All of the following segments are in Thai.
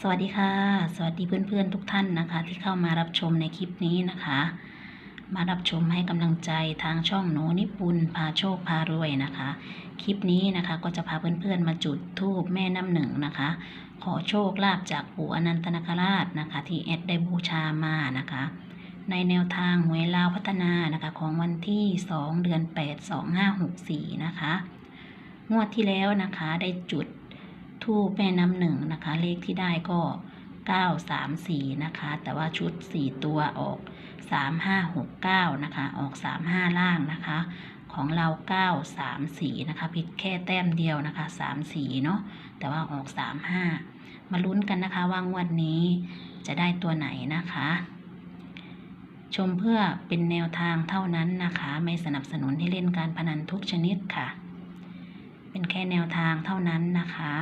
สวัสดีค่ะ สวัสดีเพื่อนๆทุกท่านนะคะ ที่เข้ามารับชมในคลิปนี้นะคะ มารับชมให้กำลังใจทางช่องหนูนิปุนพาโชคพารวยนะคะ คลิปนี้นะคะก็จะพาเพื่อนๆมาจุดธูปแม่น้ำหนึ่งนะคะ ขอโชคลาภจากปู่อนันตนาคราชนะคะ ที่แอดได้บูชามานะคะ ในแนวทางหวยลาวพัฒนานะคะของวันที่ 2 เดือน 8 2564 นะคะ งวดที่แล้วนะคะได้จุด ทูปแม่น้ำหนึ่งนะคะ เลขที่ได้ก็ 934 นะคะ แต่ว่าชุด 4 ตัวออก 3569 นะคะ ออก 35 ล่างนะคะ ของเรา 934 นะคะผิดแค่แต้มเดียวนะคะ 34 เนาะแต่ว่าออก 35 มาลุ้นกันนะคะว่างวดนี้จะได้ตัวไหนนะคะชมเพื่อเป็นแนวทางเท่านั้นนะคะ ไม่สนับสนุนให้เล่นการพนันทุกชนิดค่ะ เป็นแค่แนวทางเท่านั้นนะคะ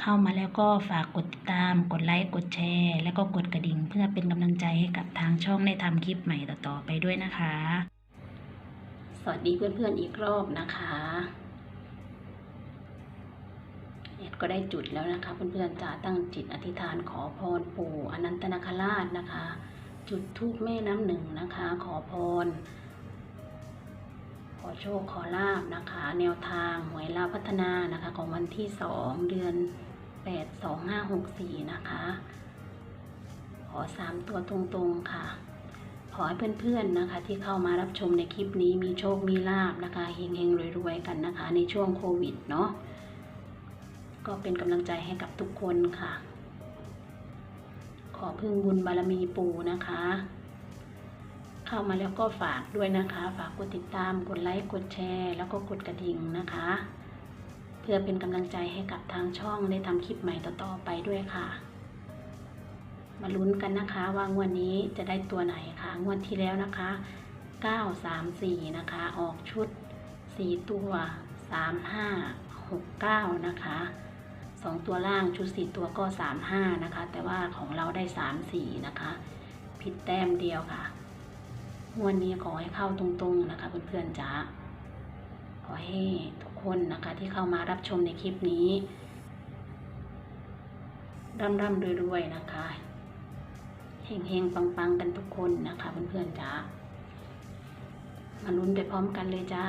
เข้ามาแล้วก็ฝากกดติดตาม กดไลค์ กดแชร์ แล้วก็กดกระดิ่ง เพื่อเป็นกำลังใจให้กับทางช่องได้ทำคลิปใหม่ต่อๆไปด้วยนะคะ สวัสดีเพื่อนๆอีกรอบนะคะเอ็ดก็ได้จุดแล้วนะคะ เพื่อนๆจะตั้งจิตอธิษฐานขอพรปู่อนันตนาคราชนะคะ จุดทูปแม่น้ำหนึ่งนะคะ ขอพรขอโชคขอลาบนะคะ แนวทางหวยลาพัฒนานะคะ ของวันที่สองเดือน แปดสองห้าหกสี่นะคะ ขอสามตัวตรงๆค่ะ ขอให้เพื่อนๆนะคะ ที่เข้ามารับชมในคลิปนี้มีโชคมีลาบนะคะเฮงๆรวยๆกันนะคะ ในช่วงโควิดเนาะก็เป็นกำลังใจให้กับทุกคนค่ะ ขอพึ่งบุญบารมีปู่นะคะ เข้ามาแล้วก็ฝากด้วยนะคะ ฝากกดติดตาม กดไลค์ กดแชร์ แล้วก็กดกระดิ่งนะคะ พื่อเป็นกำลังใจให้กับทางช่องได้ทำคลิปใหม่ต่อๆไปด้วยค่ะ มาลุ้นกันนะคะว่างวดนี้จะได้ตัวไหนคะงวดที่แล้วนะคะ 934 นะคะ ออกชุด 4 ตัว 3569 นะคะสองตัวล่างชุด 4 ตัวก็ 35 นะคะ แต่ว่าของเราได้ 34 นะคะ ผิดแต้มเดียวค่ะ งวดนี้ขอให้เข้าตรงๆนะคะเพื่อนๆจ๋าขอให้ คนนะคะที่เข้ามารับชมในคลิปนี้ร่ำร่ำรวยๆนะคะเฮงๆปังๆกันทุกคนนะคะเพื่อนๆจ้ามาลุ้นไปพร้อมกันเลยจ้า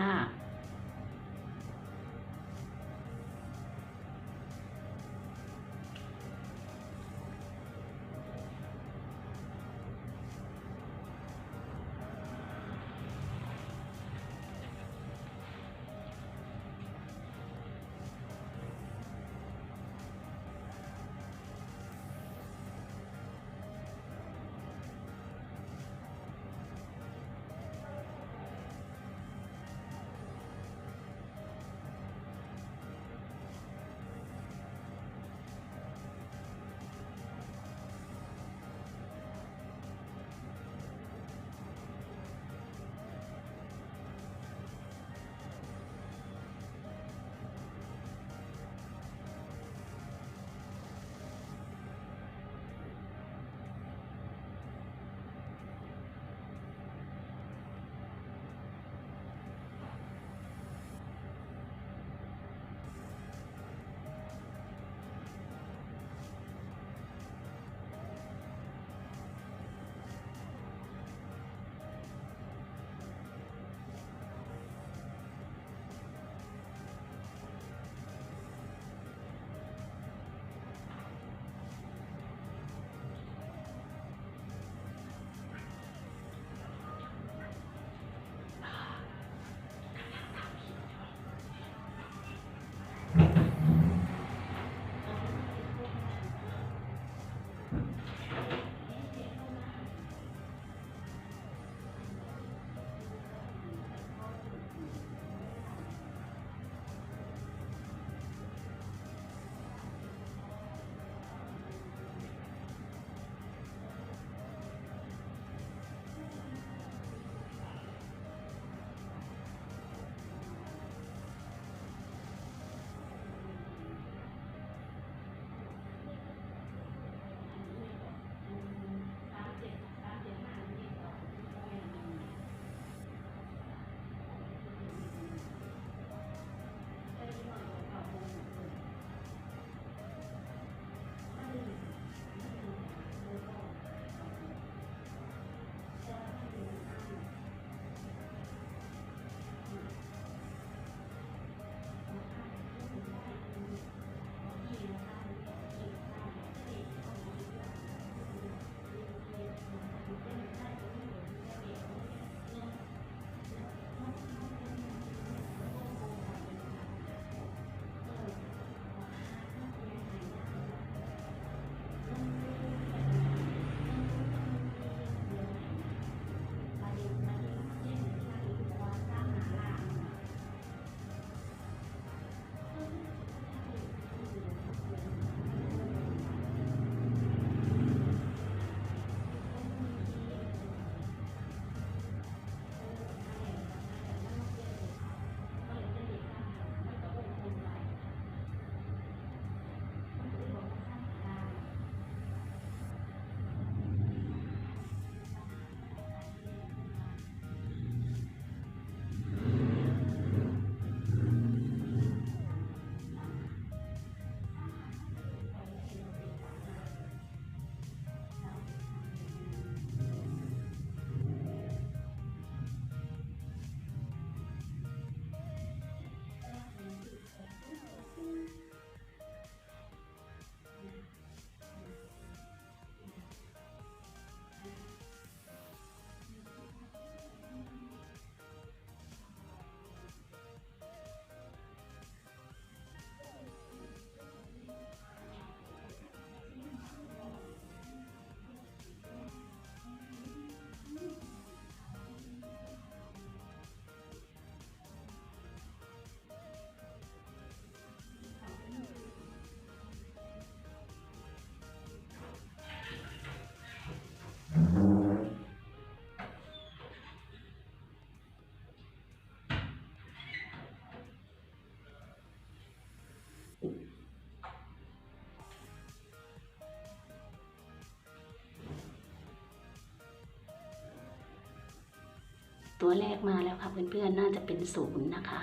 ตัวแรกมาแล้วค่ะเพื่อนๆ น่าจะเป็นศูนย์นะคะ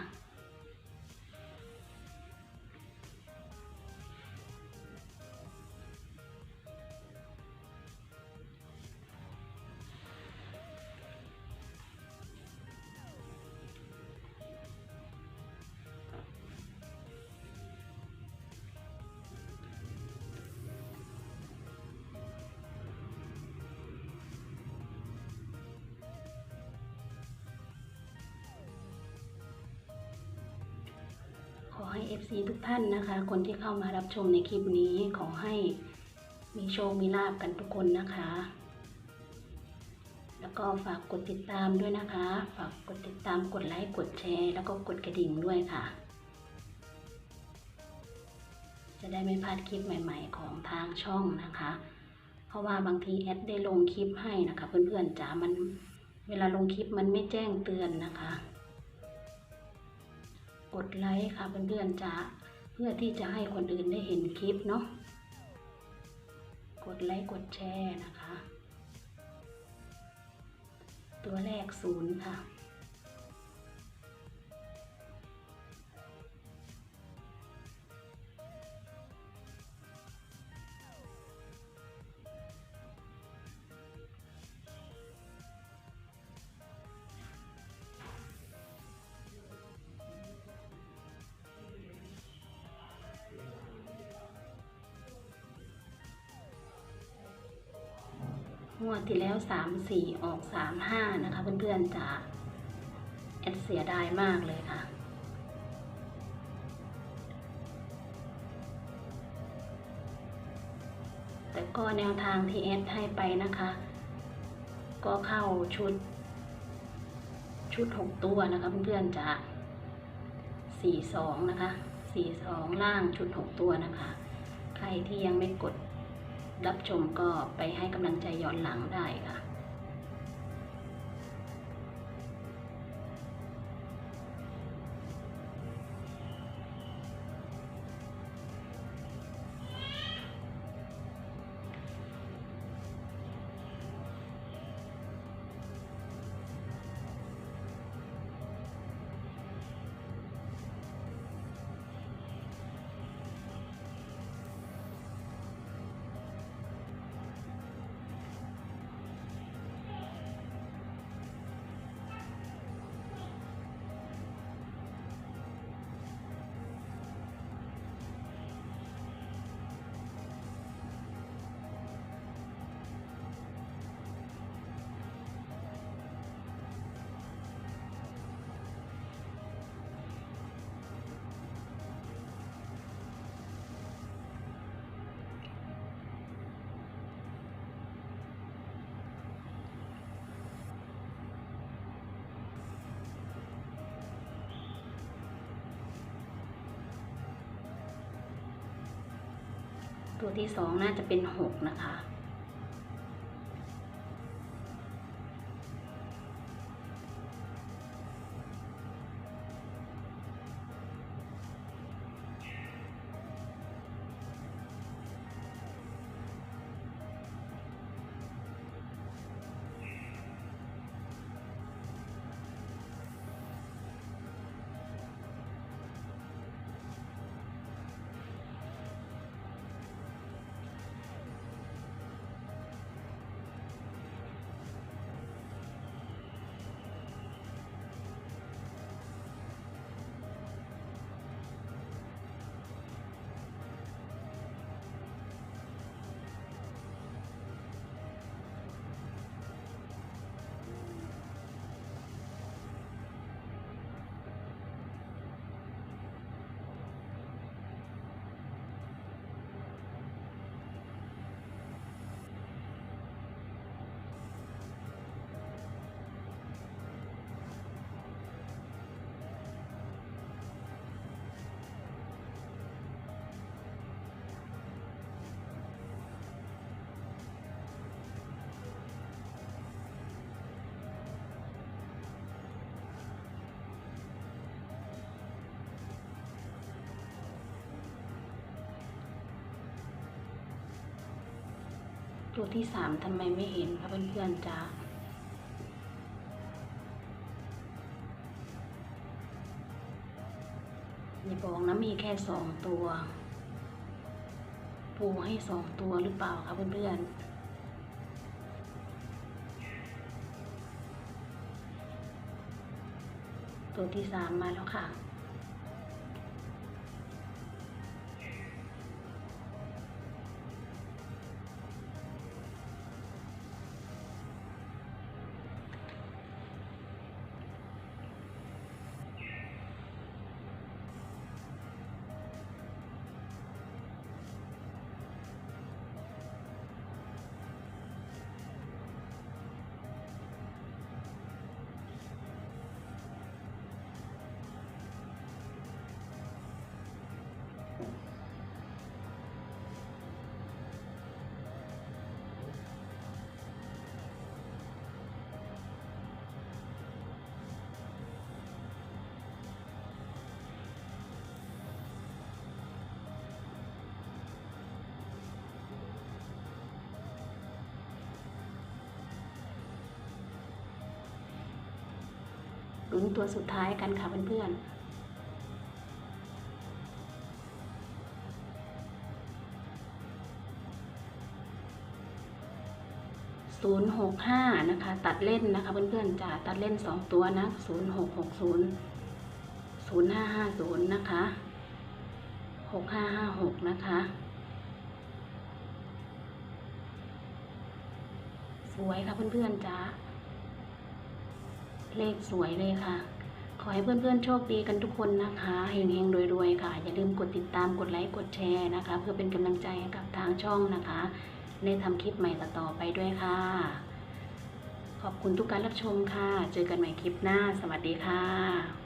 FC ทุกท่านนะคะ คนที่เข้ามารับชมในคลิปนี้ขอให้มีโชค มีลาบกันทุกคนนะคะ แล้วก็ฝากกดติดตามด้วยนะคะ ฝากกดติดตามกดไลค์ กดแชร์ แล้วก็กดกระดิ่งด้วยค่ะ จะได้ไม่พลาดคลิปใหม่ๆ ของทางช่องนะคะ เพราะว่าบางทีแอดได้ลงคลิปให้นะคะ เพื่อนๆจ๋ามันเวลาลงคลิปมันไม่แจ้งเตือนนะคะ กดไลค์ค่ะเพื่อนๆจะเพื่อที่จะให้คนอื่นได้เห็นคลิปเนาะกดไลค์กดแชร์นะคะ ตัวแรกศูนย์ค่ะ งวดที่แล้วสามสี่ออกสามห้านะคะ เพื่อนๆจะแอดเสียดายมากเลยค่ะ แต่ก็แนวทางที่แอดให้ไปนะคะ ก็เข้าชุด ชุดหกตัวนะคะเพื่อนๆจะสี่สองนะคะสี่สองล่างชุดหกตัวนะคะ ใครที่ยังไม่กด รับชมก็ไปให้กำลังใจย้อนหลังได้ค่ะ ตัวที่สองน่าจะเป็นหกนะคะ ตัวที่สามทำไมไม่เห็นคะเพื่อนๆจ้าอย่าบอกนะมีแค่สองตัว ปูให้สองตัวหรือเปล่าคะเพื่อนๆตัวที่สามมาแล้วค่ะ ลุ้นตัวสุดท้ายกันค่ะเพื่อนๆศูนย์หกห้านะคะ ตัดเล่นนะคะเพื่อนๆจะตัดเล่นสองตัวนะศูนย์หกหกศูนย์ศูนย์ห้าห้าศูนย์นะคะหกห้าห้าหกนะคะ สวยค่ะเพื่อนๆจ้า เลขสวยเลยค่ะ ขอให้เพื่อนๆโชคดีกันทุกคนนะคะเฮงๆรวยๆค่ะ อย่าลืมกดติดตามกดไลค์กดแชร์นะคะ เพื่อเป็นกำลังใจให้กับทางช่องนะคะได้ทำคลิปใหม่ต่อไปด้วยค่ะ ขอบคุณทุกการรับชมค่ะ เจอกันใหม่คลิปหน้า สวัสดีค่ะ